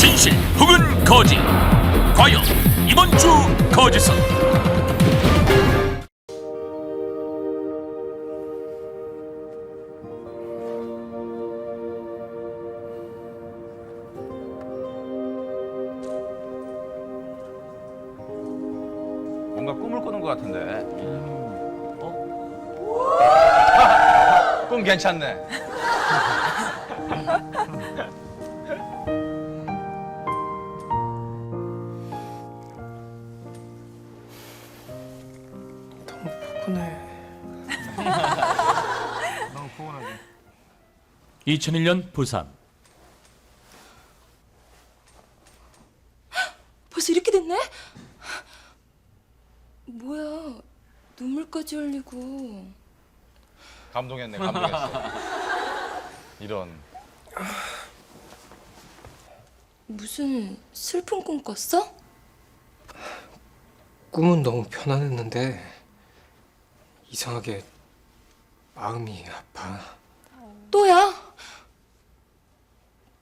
진실 혹은 거짓 과연 이번 주 거짓은 뭔가 꿈을 꾸는 것 같은데. 꿈 괜찮네. 2001년 부산 벌써 이렇게 됐네? 뭐야 눈물까지 흘리고 감동했네, 감동했어. 이런. 무슨 슬픈 꿈 꿨어? 꿈은 너무 편안했는데 이상하게 마음이 아파. 또야?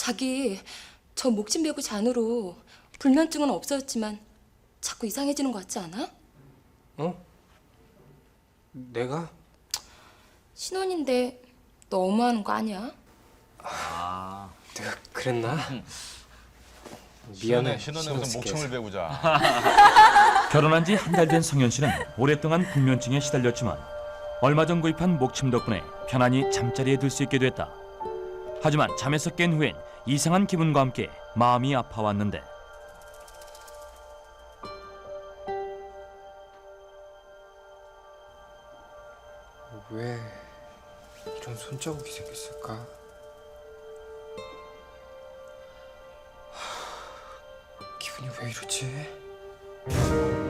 자기 저 목침 배구 잔으로 불면증은 없어졌지만 자꾸 이상해지는 것 같지 않아? 어? 내가? 신혼인데 너무하는 거 아니야? 내가 그랬나? 미안해. 미안해. 신혼에 무슨 목청을. 배우자. 결혼한 지 한 달 된 성현 씨는 오랫동안 불면증에 시달렸지만 얼마 전 구입한 목침 덕분에 편안히 잠자리에 들 수 있게 됐다. 하지만 잠에서 깬 후엔 이상한 기분과 함께 마음이 아파왔는데 왜 이런 손자국이 생겼을까? 하, 기분이 왜 이러지?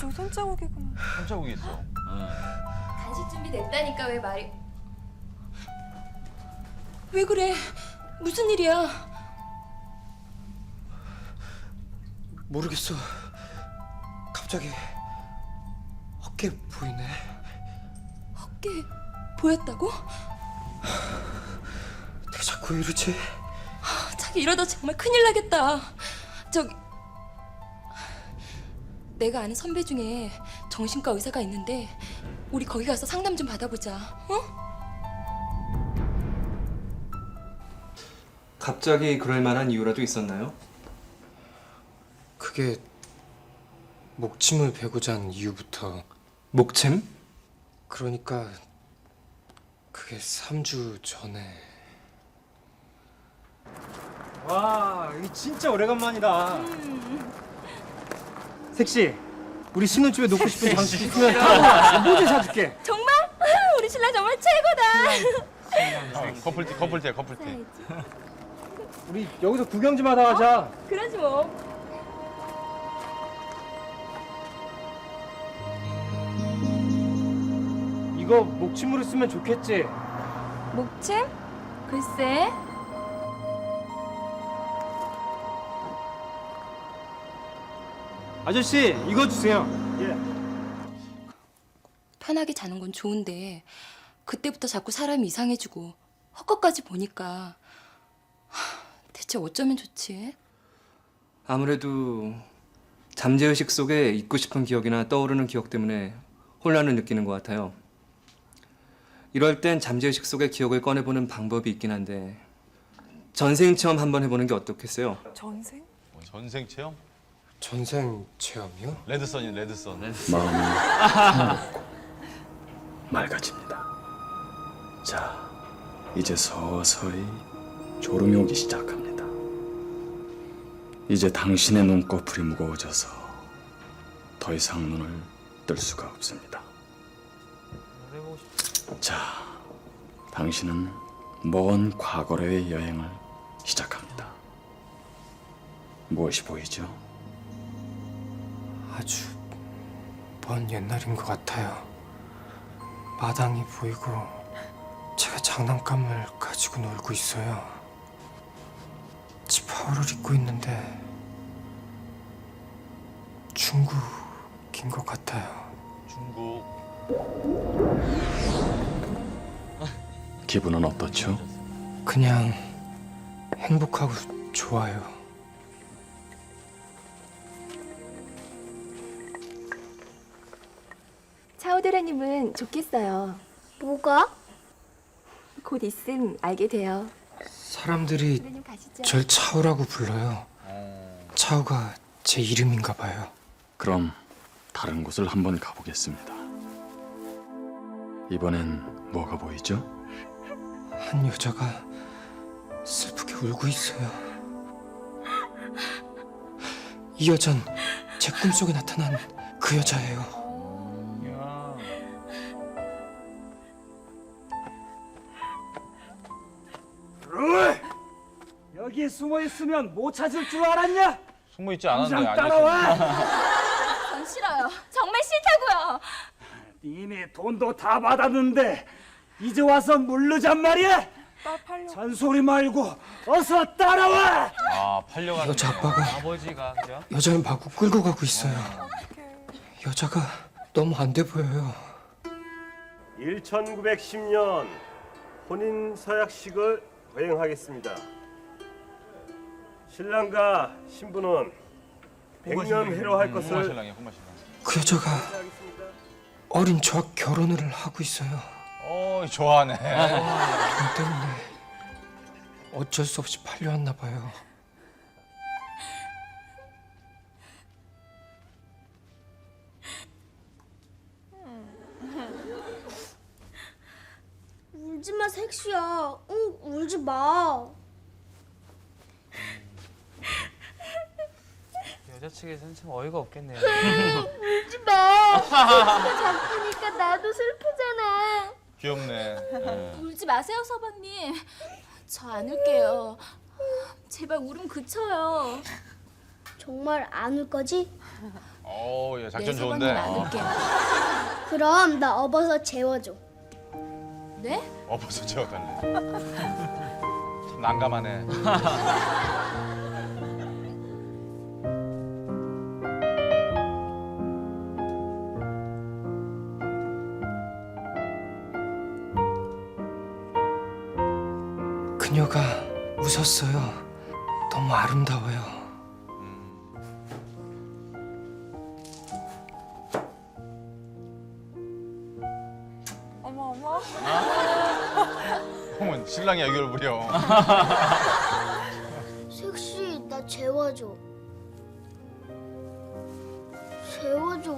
저 손자국이구나. 손자국이 있어. 간식 준비 됐다니까 왜 말이 왜 그래? 무슨 일이야? 모르겠어. 갑자기 어깨 보이네. 어깨 보였다고? 내가 자꾸 왜 이러지? 자기 이러다 정말 큰일 나겠다. 저기 내가 아는 선배 중에 정신과 의사가 있는데 우리 거기 가서 상담 좀 받아보자. 어? 갑자기 그럴 만한 이유라도 있었나요? 그게 목침을 베고 잔 이후부터 목침? 그러니까 그게 3주 전에 와, 여기 진짜 오래간만이다. 색시, 우리 신혼집에 놓고 싶은 장식 있으면 모두 사줄게. 정말? 우리 신랑 정말 최고다. 어, 커플티, 커플티야, 커플티. 우리 여기서 구경 좀 하다 가자. 그러지 뭐. 이거 목침으로 쓰면 좋겠지. 목침? 글쎄. 아저씨, 이거 주세요. 예. 편하게 자는 건 좋은데 그때부터 자꾸 사람이 이상해지고 헛것까지 보니까 하, 대체 어쩌면 좋지? 아무래도 잠재의식 속에 잊고 싶은 기억이나 떠오르는 기억 때문에 혼란을 느끼는 것 같아요. 이럴 땐 잠재의식 속의 기억을 꺼내보는 방법이 있긴 한데 전생 체험 한번 해보는 게 어떻겠어요? 전생? 뭐 전생 체험? 전생 체험이요? 레드선이 레드선. 맑아집니다. 자, 이제 서서히 졸음이 오기 시작합니다. 이제 당신의 눈꺼풀이 무거워져서 더 이상 눈을 뜰 수가 없습니다. 자, 당신은 먼 과거로의 여행을 시작합니다. 무엇이 보이죠? 아주 먼 옛날인 것 같아요. 마당이 보이고 제가 장난감을 가지고 놀고 있어요. 지파오를 입고 있는데 중국인 것 같아요. 중국. 기분은 어떻죠? 그냥 행복하고 좋아요. 차오데라님은 좋겠어요. 뭐가? 곧 있음 알게 돼요. 사람들이 가시죠. 절 차오라고 불러요. 차오가 제 이름인가 봐요. 그럼 다른 곳을 한번 가보겠습니다. 이번엔 뭐가 보이죠? 한 여자가 슬프게 울고 있어요. 이 여잔 제 꿈속에 나타난 그 여자예요. 룰! 여기에 숨어 있으면 못 찾을 줄 알았냐? 숨어 있지 않았는데 당장 따라와! 전 싫어요. 정말 싫다고요. 이미 돈도 다 받았는데 이제 와서 물르잔 말이야? 잔소리 말고 어서 따라와! 아 팔려가는 여자 아빠가 아버지가 그죠? 여자를 마구 끌고 가고 있어요. 여자가 너무 안 돼 보여요. 1910년 혼인 서약식을 거행하겠습니다. 신랑과 신부는 백년 회로 할 홍마 것을 신랑이야 홍마 신랑. 그 여자가. 어린 저와 결혼을 하고 있어요. 어 좋아하네. 돈 때문에 어쩔 수 없이 팔려왔나 봐요. 섹시야. 응, 울지 마. 여자 측에서는 참 어이가 없겠네요. 울지 마. 작으니까 나도 슬프잖아. 귀엽네. 예. 울지 마세요, 서방님. 저 안 울게요. 제발 울음 그쳐요. 정말 안 울 거지? 어우 예, 작전 네, 좋은데. 안 어. 울게요. 그럼 나 업어서 재워줘. 네? 어 벌써 재웠다네. 참 난감하네. 그녀가 웃었어요. 너무 아름다워요. 신랑이 애교를 부려. 섹시, 나 재워줘. 재워줘.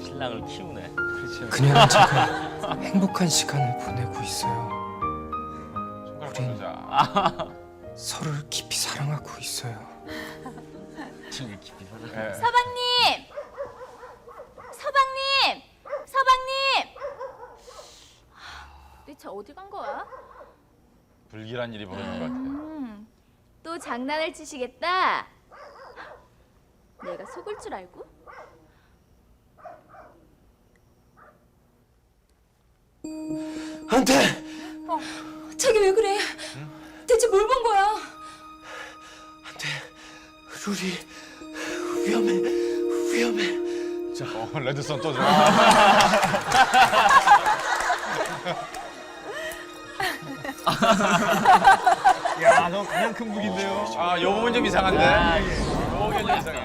신랑을 키우네. 그렇죠. 그녀는 제가 행복한 시간을 보내고 있어요. 손가락. 서로를 깊이 사랑하고 있어요. 친구 깊이 사랑. 예. 서방님! 서방님! 대체 어디 간 거야? 불길한 일이 벌어진 것 같아. 음, 또 장난을 치시겠다. 내가 속을 줄 알고? 안 돼! 자기 왜 그래? 대체 뭘 본 거야? 안 돼! 룰이 위험해! 위험해! 어, 레드선 또 줘. 야, 너 가장 큰 무기인데요. 아, 요 부분 좀 이상한데. 요 부분 좀 이상해.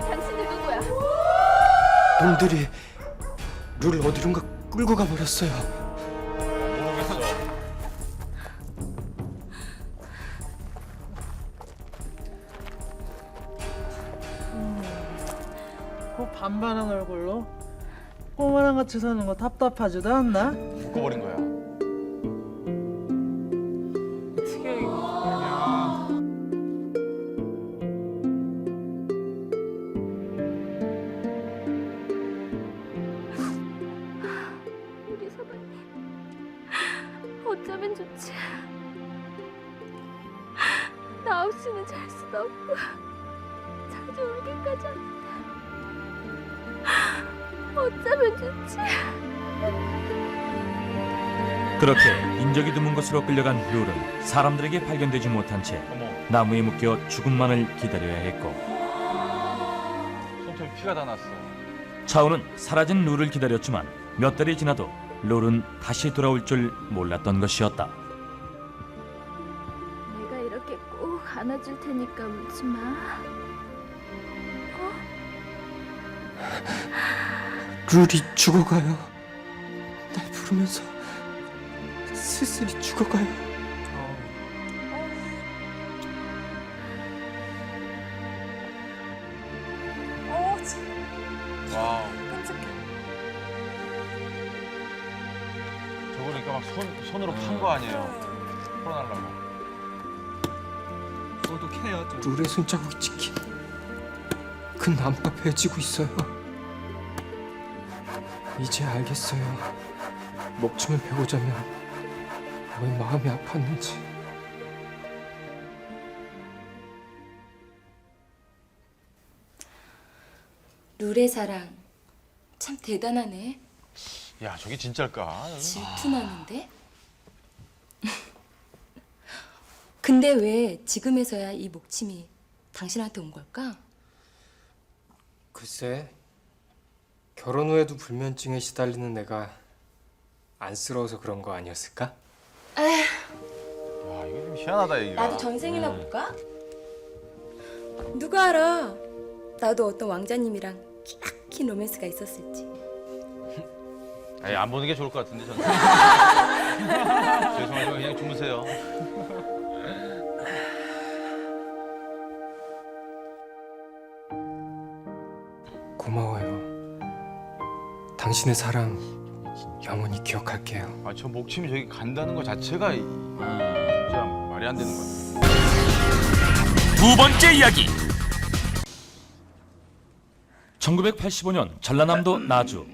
당신들 누구야? 놈들이 룰 어디론가 끌고 가버렸어요. 같이 사는 거 답답하지도 않나? 묶어버린 거야. 곳으로 끌려간 룰은 사람들에게 발견되지 못한 채 나무에 묶여 죽음만을 기다려야 했고 손톱에 피가 다 났어. 차우는 사라진 룰을 기다렸지만 몇 달이 지나도 룰은 다시 돌아올 줄 몰랐던 것이었다. 내가 이렇게 꼭 안아줄 테니까 울지 마. 룰이 죽어가요. 날 부르면서 슬슬이 죽어가요. 와우. 저거 그러니까 막 손, 손으로 판 거 아니에요? 풀어달라고. 룰의 손자국이 찍힌 그 나무가 베어지고 있어요. 이제 알겠어요. 목춤을 배우자면 왜 마음이 아팠는지. 룰의 사랑 참 대단하네. 야, 저게 진짜일까? 질투나는데? 근데 왜 지금에서야 이 목침이 당신한테 온 걸까? 글쎄, 결혼 후에도 불면증에 시달리는 내가 안쓰러워서 그런 거 아니었을까? 야, 이게 좀 희한하다, 얘기가. 나도 전생이나 볼까? 누가 알아? 나도 어떤 왕자님이랑 기막힌 로맨스가 있었을지. 에이, 안 보는 게 좋을 것 같은데, 저는. 죄송하지만 그냥 주무세요. 고마워요. 당신의 사랑 영원히 기억할게요. 아, 저 목침이 저기 간다는 것 자체가 이- 진짜 말이 안 되는 것 같아. 두 번째 이야기. 1985년 전라남도 나주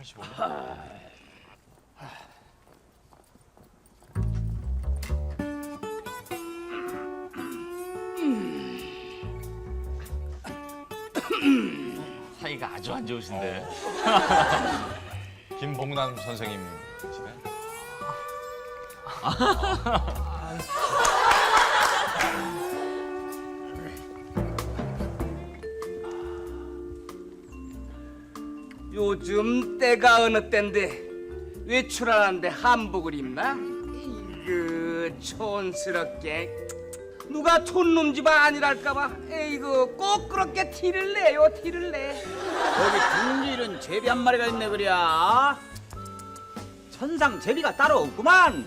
85년? 사이가 아주 안 좋으신데. 김봉남 선생님이시네. 요즘 때가 어느 때인데 외출하는데 한복을 입나? 이그 촌스럽게 누가 촌놈 집 아니랄까봐 에이그 꼭 그렇게 티를 내요 티를 내 거기 등일은 제비 한 마리가 있네 그랴. 천상 제비가 따로 없구만.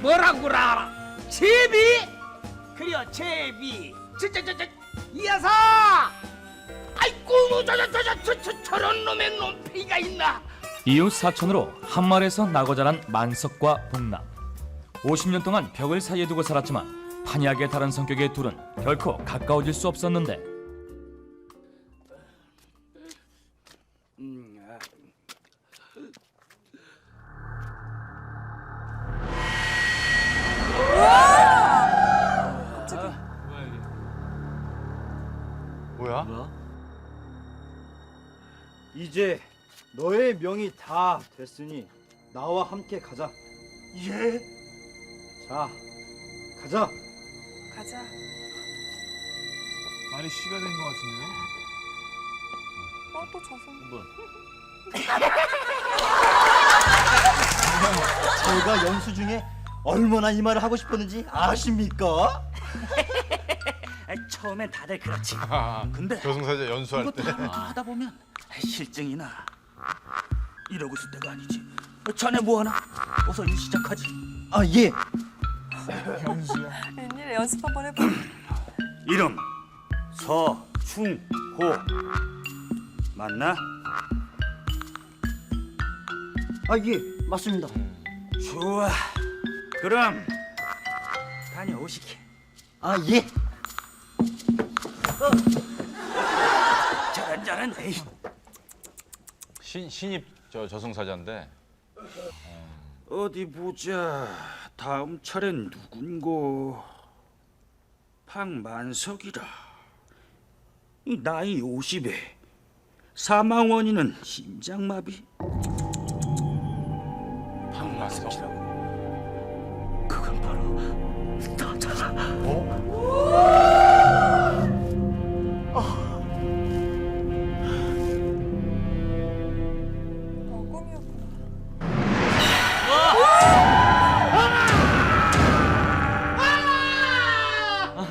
뭐라고라 제비? 그려 제비 저저저저 이 여사 아이고 저저저저 저런 놈의 놈피가 있나 이웃 사촌으로 한 마을에서 나고 자란 만석과 봉남 50년 동안 벽을 사이에 두고 살았지만 판이하게 다른 성격의 둘은 결코 가까워질 수 없었는데 이제 너의 명이 다 됐으니 나와 함께 가자. 예? 자, 가자. 가자. 많이 시가 된 것 같은데요? 어, 또 저승. 제가 연수 중에 얼마나 이 말을 하고 싶었는지 아십니까? 처음엔 다들 그렇지. 근데 저승사자 연수할 때. 이것도 하다 보면 실증이 나. 이러고 있을 때가 아니지. 자네 뭐하나? 어서 일 시작하지. 아 예. 웬일에 연습 한번 해봐. 이름 서충호 맞나? 아 예 맞습니다. 좋아. 그럼 다녀오시게. 아 예. 저런 저런 에이. 신, 신입 저 저승사자인데. 어디 보자. 다음 차례는 누군고? 박만석이라. 이 나이 50에 사망 원인은 심장마비. 장마석이라고.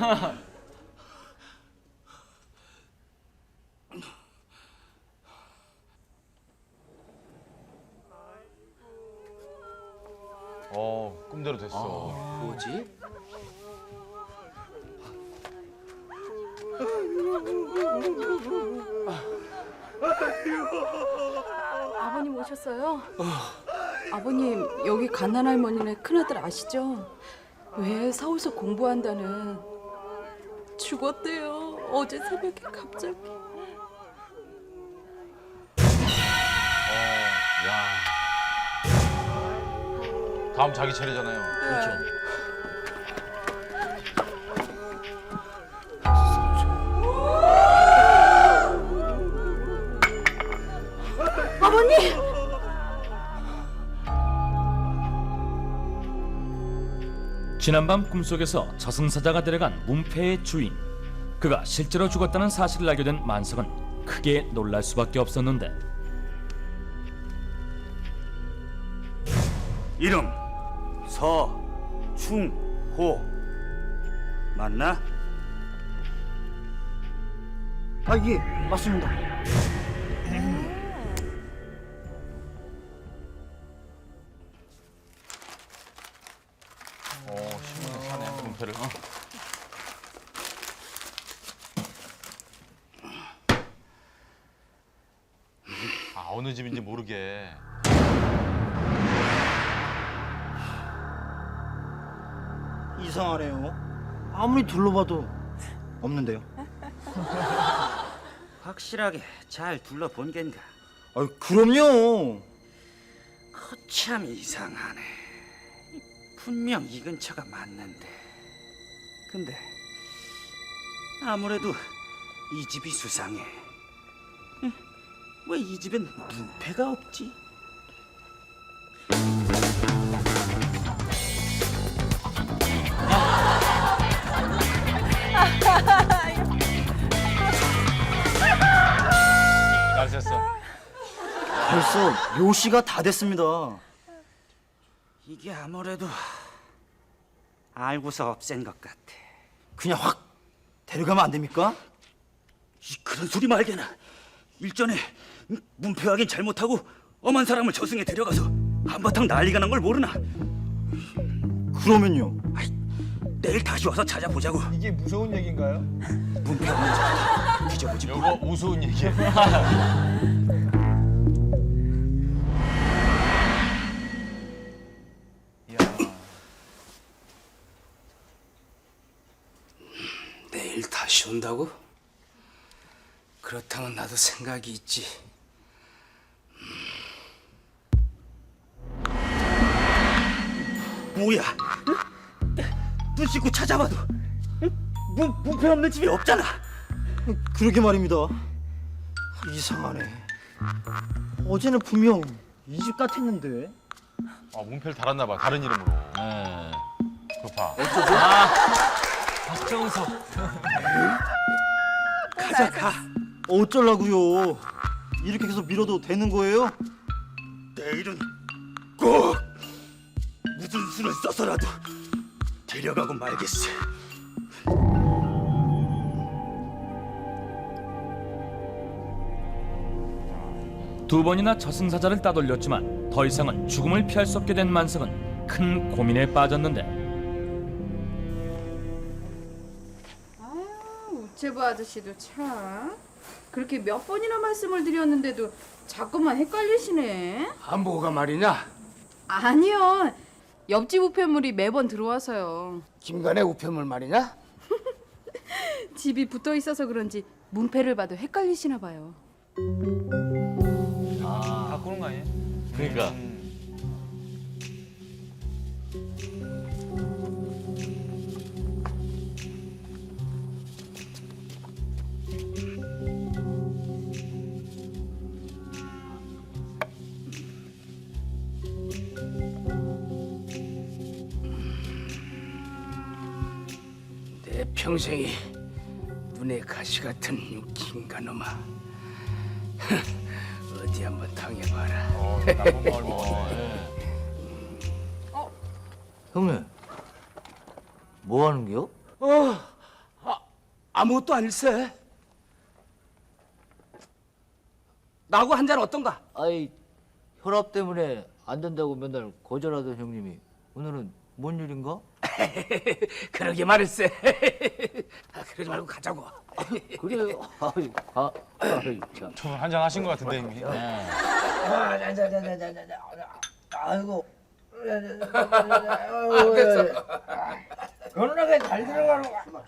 어 꿈대로 됐어. 뭐지? 아버님 오셨어요? 아버님 여기 갓난 할머니네 큰아들 아시죠? 왜 서울서 공부한다는 죽었대요. 어제 새벽에 갑자기. 야. 다음 자기 차례잖아요. 그렇죠. 지난밤 꿈속에서 저승사자가 데려간 문패의 주인 그가 실제로 죽었다는 사실을 알게 된 만석은 크게 놀랄 수밖에 없었는데 이름 서충호 맞나? 아 예, 맞습니다. 어 신문에 사네 문패를. 아 어느 집인지 모르게. 이상하네요. 아무리 둘러봐도 없는데요. 확실하게 잘 둘러본 겐가? 아, 그럼요. 참 이상하네. 분명 이 근처가 맞는데. 근데 아무래도 이 집이 수상해. 왜 이 집엔 문패가 없지? 벌써 묘시가 다 됐습니다. 이게 아무래도 알고서 없앤 것 같아. 그냥 확 데려가면 안 됩니까? 이 그런 소리 말게나. 일전에 문패 확인 잘못하고 엄한 사람을 저승에 데려가서 한바탕 난리가 난 걸 모르나? 그러면요. 내일 다시 와서 찾아보자고. 이게 무서운 얘기인가요? 문패 없는 자 뒤져보지. 요거 우스운 얘기. 내 다시 온다고? 그렇다면 나도 생각이 있지. 뭐야? 눈 씻고 찾아봐도 문, 문패 없는 집이 없잖아. 그러게 말입니다. 이상하네. 어제는 분명 이 집 같았는데. 아 문패를 달았나 봐 다른 이름으로. 네. 그 파. 가자 가. 어쩌려고요? 이렇게 계속 밀어도 되는 거예요? 내일은 꼭 무슨 수를 써서라도 데려가고 말겠어. 두 번이나 저승사자를 따돌렸지만 더 이상은 죽음을 피할 수 없게 된 만석은 큰 고민에 빠졌는데 우체부 아저씨도 참 그렇게 몇 번이나 말씀을 드렸는데도 자꾸만 헷갈리시네. 아 뭐가 말이냐? 아니요. 옆집 우편물이 매번 들어와서요. 김간의 우편물 말이냐? 집이 붙어 있어서 그런지 문패를 봐도 헷갈리시나 봐요. 바꾸는 거 아니에요? 그러니까. 평생이 눈에 가시 같은 육킹가놈아 어디 한번 당해봐라 어, 먹어. 형님 뭐 하는 게요? 어, 아, 아무것도 아닐세 나하고 한 잔 어떤가? 아이 혈압 때문에 안 된다고 맨날 거절하던 형님이 오늘은 뭔 일인가? 그러게 말일세 아, 그러지 말고 가자고 그래요. 아이, 아, 아이, 참. 좀 한잔 하신 것 같은데 이미. 아이고. 됐어. 건너게 잘 들어가는 거.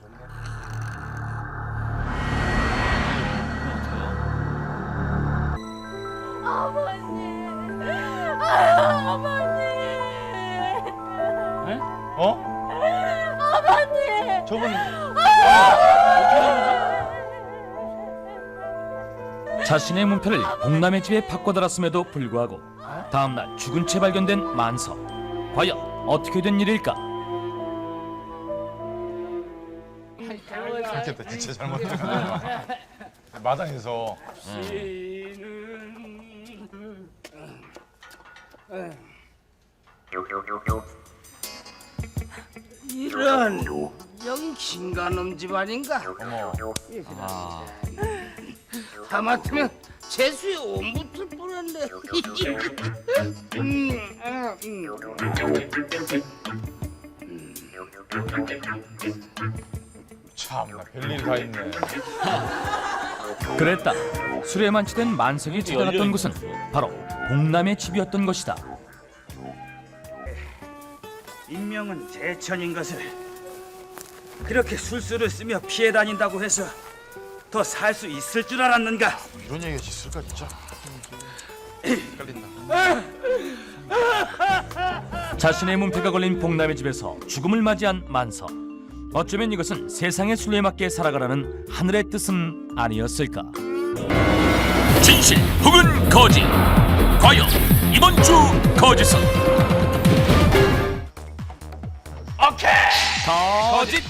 어? 아 버님. 저분 자신의 문패를 복남의 집에 바꿔달았음에도 불구하고 다음날 죽은 채 발견된 만서 과연 어떻게 된 일일까? 그렇겠다. 진짜 잘못했구나. 마당에서 이런 여기 긴가놈 집안인가? 어머. 하마터면 재수에 옴붙을 뻔했네. 음, 아, 음. 참나 별일 다 있네. 그랬다. 술에 만취된 만석이 찾아갔던 곳은 바로 복남의 집이었던 것이다. 인명은 제천인 것을 그렇게 술수를 쓰며 피해 다닌다고 해서 더 살 수 있을 줄 알았는가? 이런 얘기가 있을까 진짜? 자신의 문패가 걸린 복남의 집에서 죽음을 맞이한 만서. 어쩌면 이것은 세상의 순리에 맞게 살아가라는 하늘의 뜻은 아니었을까? 진실 혹은 거짓. 과연 이번 주 거짓은? 거짓.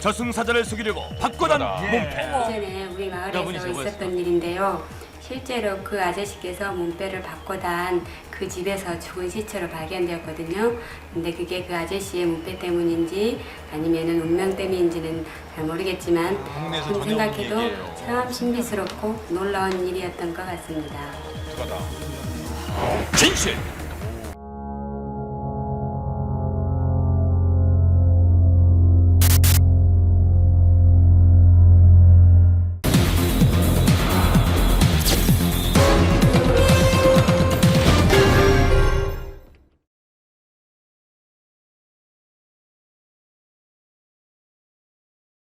저승사자를 속이려고 바꿔단 문패. 예전에 우리 마을에서 있었던 일인데요. 실제로 그 아저씨께서 문패를 바꿔단 그 집에서 죽은 시체로 발견되었거든요. 근데 그게 그 아저씨의 문패 때문인지 아니면은 운명 때문인지는 잘 모르겠지만 지금 없는 생각해도. 참 신비스럽고 놀라운 일이었던 것 같습니다. 진실